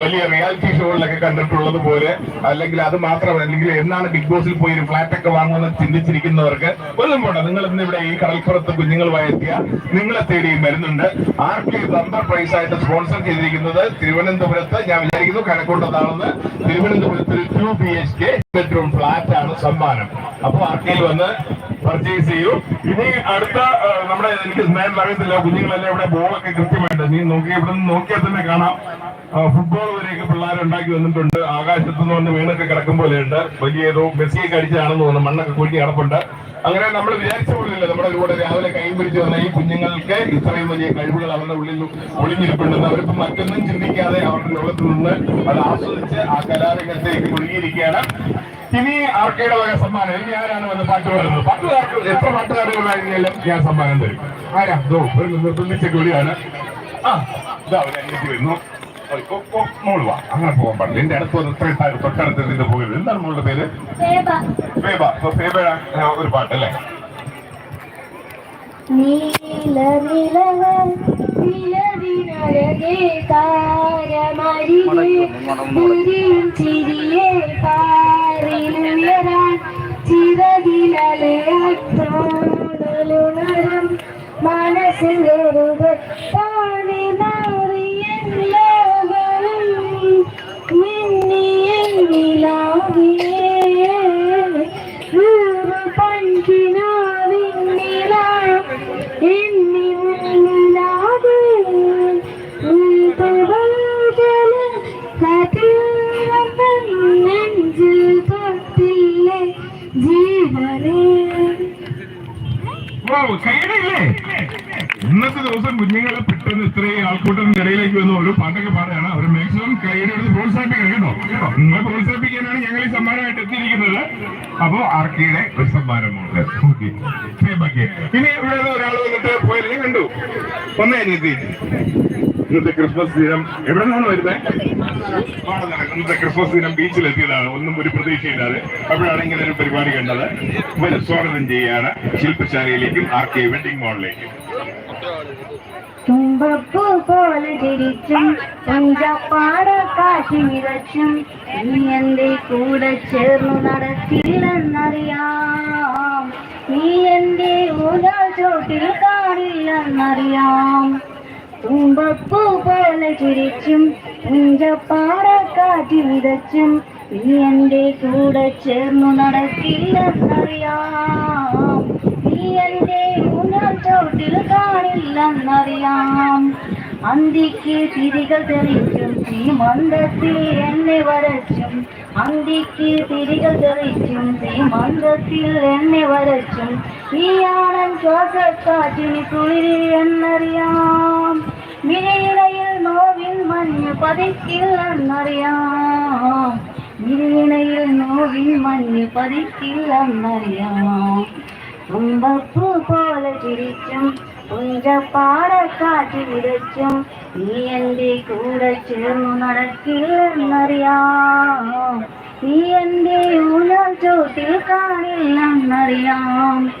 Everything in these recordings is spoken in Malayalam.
വലിയ റിയാലിറ്റി ഷോകളിലൊക്കെ കണ്ടിട്ടുള്ളത് പോലെ അല്ലെങ്കിൽ അത് മാത്രമല്ല അല്ലെങ്കിൽ എന്നാണ് ബിഗ് ബോസിൽ പോയി ഒരു ഫ്ലാറ്റ് ഒക്കെ വാങ്ങുമെന്ന് ചിന്തിച്ചിരിക്കുന്നവർക്ക് ഒന്നും പോണ്ട നിങ്ങൾ ഇന്ന് ഇവിടെ ഈ കടൽപ്പുറത്ത് കുഞ്ഞുങ്ങളുമായി എത്തിയ നിങ്ങളെ തേടിയും വരുന്നുണ്ട് ആർക്ക് ബമ്പർ പ്രൈസ് ആയിട്ട് സ്പോൺസർ ചെയ്തിരിക്കുന്നത് തിരുവനന്തപുരത്ത് ഞാൻ വിചാരിക്കുന്നു കണക്കൂട്ടതാണെന്ന് തിരുവനന്തപുരത്ത് ഒരു two B H K bedroom flat ആണ് സമ്മാനം. അപ്പോൾ ആർക്കെയിൽ വന്ന് പർച്ചേസ് ചെയ്യൂ. ഇനി അടുത്ത നമ്മുടെ എനിക്ക് സ്നേഹം അറിയത്തില്ല. കുഞ്ഞുങ്ങളെല്ലാം ഇവിടെ ബോളൊക്കെ കൃത്യമായിട്ട് നീ നോക്കി ഇവിടെ നിന്ന് നോക്കിയാൽ തന്നെ കാണാം. ഫുട്ബോൾ വരെയൊക്കെ പിള്ളേർ ഉണ്ടാക്കി വന്നിട്ടുണ്ട്. ആകാശത്ത് നിന്ന് വന്ന് വീണൊക്കെ കിടക്കും പോലെയുണ്ട്. വലിയ ഏതോ മെസ്സിയൊക്കെ അടിച്ചതാണെന്ന് തോന്നുന്നു. മണ്ണൊക്കെ കുഴിഞ്ഞ് കിടപ്പുണ്ട്. അങ്ങനെ നമ്മൾ വിചാരിച്ച പോലില്ല നമ്മുടെ കൂടെ രാവിലെ കൈ പിടിച്ച് വന്ന ഈ കുഞ്ഞുങ്ങൾക്ക് ഇത്രയും വലിയ കഴിവുകൾ അവരുടെ ഉള്ളിൽ ഒളിഞ്ഞിരിപ്പുണ്ടെന്ന് അവർക്ക് മറ്റൊന്നും ചിന്തിക്കാതെ അവരുടെ ലോകത്ത് നിന്ന് അത് ആസ്വദിച്ച് ആ കലാരംഗത്തേക്ക് മുഴുകിയിരിക്കുകയാണ്. ഇനി ആർക്കയുടെ വക സമ്മാനം? ഇനി ആരാണ് വന്ന് പാട്ട് പാടുന്നത്? പാട്ടുകാർക്ക് എത്ര പാട്ടുകാരുകളായിരുന്നാലും ഞാൻ സമ്മാനം തരും. ആരാ? ദോ ഒരു നിർബന്ധിച്ച കൂടിയാണ് ആ ഇതാ ഒരു അനിയത്തി വരുന്നു. മോൾ വാ. അങ്ങനെ പോകാൻ പാടില്ല. എന്റെ അടുത്ത് വന്ന് ഇത്രയും തൊട്ടടുത്ത് നിന്ന് പോകരുത് എന്താണ് മോളുടെ പേര്? ഫേബ അപ്പൊ ഫേബ ആ, ഒരു പാട്ട് അല്ലേ? നീല നിലവൻ നിലവിനഴകേ താരമരികെ ചിരിയേ പാറിലുയരാൻ உணரில் உயர சிறகிலும் மனசில் எருது தானே மாறியும் மின்னிய ഇന്നത്തെ ദിവസം കുഞ്ഞുങ്ങൾ പെട്ടെന്ന് ഇത്രയും ആൾക്കൂട്ടത്തിന്റെ ഇടയിലേക്ക് വന്ന് ഓരോ പാട്ടൊക്കെ പാടുകയാണ്. അവർ മാക്സിമം കൈയുടെ എടുത്ത് പ്രോത്സാഹിപ്പിക്കണം കേട്ടോ. നിങ്ങളെ പ്രോത്സാഹിപ്പിക്കാനാണ് ഞങ്ങൾ ഈ സമ്മാനമായിട്ട് എത്തിയിരിക്കുന്നത്. അപ്പോ ആർക്കിയുടെ ഒരു സമ്മാനമുണ്ട്. ഇനി ഇവിടെ ഒരാൾ വന്നിട്ട് പോയല്ലേ കണ്ടു. ഒന്നേ അനിയത്തി. ഇന്നത്തെ ക്രിസ്മസ് ദിനം എവിടെ നിന്നാണ് വരുന്നത്. ഇന്നത്തെ ക്രിസ്മസ് ദിനം ബീച്ചിൽ എത്തിയതാണ്. ഒന്നും ഒരു പ്രതീക്ഷയില്ലാതെ അപ്പോഴാണ് ഇങ്ങനെ ഒരു പരിപാടി കണ്ടത്. ഇവരെ സ്വാഗതം ചെയ്യാണ് ശില്പശാലയിലേക്കും ആർ കെ വെഡിങ് മോളിലേക്കും. തുമ്പപ്പൂ പോലെ ചിരിച്ചും പഞ്ചപ്പാട കാശി നിറച്ചും നീ എന്റെ കൂടെ ചേർന്നു നടക്കില്ലെന്നറിയാം നീ എന്റെ ഊരാ ചോട്ടിൽ കാണില്ലെന്നറിയാം. തുമ്പപ്പൂ പോലെ ചിരിച്ചും പഞ്ചപ്പാട കാറ്റി വിതച്ചും നീ എന്റെ കൂടെ ചേർന്നു നടക്കില്ലെന്നറിയാം. നീ എന്റെ அந்திக்கு திரிகள் தெரிக்கும் தீமந்தத்தில் என்னை வரச்சும். அந்திக்கு திரிகள் தெரிக்கும் தீமந்தத்தில் என்னை வரச்சும். நீயானன் சுவாச காற்றின் குளிரில் என்னறியாம். மிகையிலையில் நோவின் மண்ணு பதிக்கில் அன்னறியாம். மிகையிலையில் நோவின் மண்ணு பதிக்கில் அன்னறியாம். തുമ്പപ്പൂ പോലെ ചിരിച്ചും പുഞ്ചപ്പാടക്കാറ്റി വിതച്ചും നീ എന്റെ കൂടെ ചേർന്നു നടക്കില്ലെന്നറിയാം. നീ എന്റെ ഊഴൽ ചോട്ടിൽ കാണില്ലെന്നറിയാം.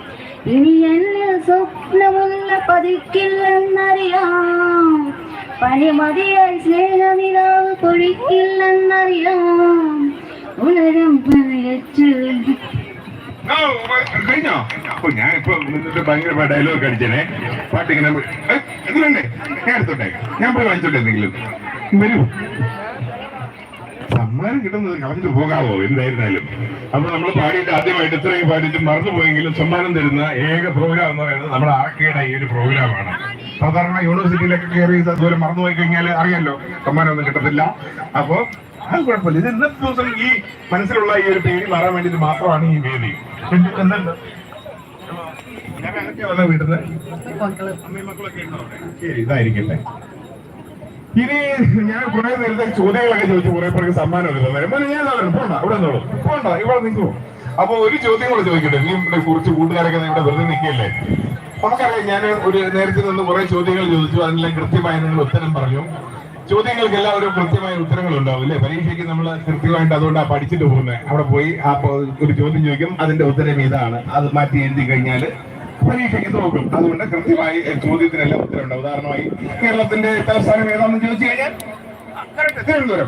ഇനി എന്നിൽ സ്വപ്നമുള്ള പതിക്കില്ലെന്നറിയാം. പനിമതിയായി സ്നേഹനിലാവ് പൊഴിക്കില്ലെന്നറിയാം. ഉണരും ഓ, ഡയലോഗ് അടിച്ചേനെ. പാട്ടിങ്ങനെ ഞാൻ ഞാൻ പോയി സമ്മാനം കിട്ടുന്നത് കളഞ്ഞിട്ട് പോകാവോ? എന്തായിരുന്നാലും. അപ്പൊ നമ്മൾ പാടിയിട്ട് ആദ്യമായിട്ട് ഇത്രയും പാടിയിട്ട് മറന്നുപോയെങ്കിലും സമ്മാനം തരുന്ന ഏക പ്രോഗ്രാം എന്ന് പറയുന്നത് നമ്മുടെ ആർക്കയുടെ ഈ ഒരു പ്രോഗ്രാമാണ് സാധാരണ യൂണിവേഴ്സിറ്റിയിലൊക്കെ കയറി അതുപോലെ മറന്നുപോയി കഴിഞ്ഞാൽ അറിയാലോ. സമ്മാനം ഒന്നും കിട്ടത്തില്ല. അപ്പൊ അത് കുഴപ്പമില്ല. ഇത് ഇന്നത്തെ ദിവസം ഈ മനസ്സിലുള്ള ഈ ഒരു പേടി മാറാൻ വേണ്ടിയിട്ട് മാത്രമാണ് ഈ വേദി. ഞാൻ ശരി ഇതായിരിക്കട്ടെ. ഇനി ഞാൻ കുറെ നേരത്തെ ചോദ്യങ്ങളൊക്കെ ചോദിച്ചു കുറെ പേർക്ക് സമ്മാനം വരുമ്പോൾ ഞാൻ പോണ്ട ഇവിടെ നിന്നോളൂ. പോണ്ട ഇവിടെ നിൽക്കൂ അപ്പൊ ഒരു ചോദ്യം കൂടെ ചോദിക്കട്ടെ. നീ ഇവിടെ കുറച്ച് കൂട്ടുകാരൊക്കെ ഇവിടെ വെറുതെ നിൽക്കുകയല്ലേ? നമുക്കറിയാം ഞാൻ ഒരു നേരത്തെ നിന്ന് കുറെ ചോദ്യങ്ങൾ ചോദിച്ചു. അതിനെല്ലാം കൃത്യമായി നിങ്ങൾ ഉത്തരം പറഞ്ഞു. ചോദ്യങ്ങൾക്ക് എല്ലാവരും കൃത്യമായ ഉത്തരങ്ങൾ ഉണ്ടാവും അല്ലേ പരീക്ഷയ്ക്ക് നമ്മൾ കൃത്യമായിട്ട് അതുകൊണ്ടാണ് പഠിച്ചിട്ട് പോകുന്നത് അവിടെ പോയി ആ ഒരു ചോദ്യം ചോദിക്കും. അതിന്റെ ഉത്തരം ഇതാണ്. അത് മാറ്റി എഴുതി കഴിഞ്ഞാൽ പരീക്ഷയ്ക്ക് നോക്കും അതുകൊണ്ട് കൃത്യമായി ചോദ്യത്തിനെല്ലാം ഉത്തരം ഉണ്ടാവും ഉദാഹരണമായി കേരളത്തിന്റെ തലസ്ഥാനം ഏതാണെന്ന് ചോദിച്ചു കഴിഞ്ഞാൽ തിരുവനന്തപുരം.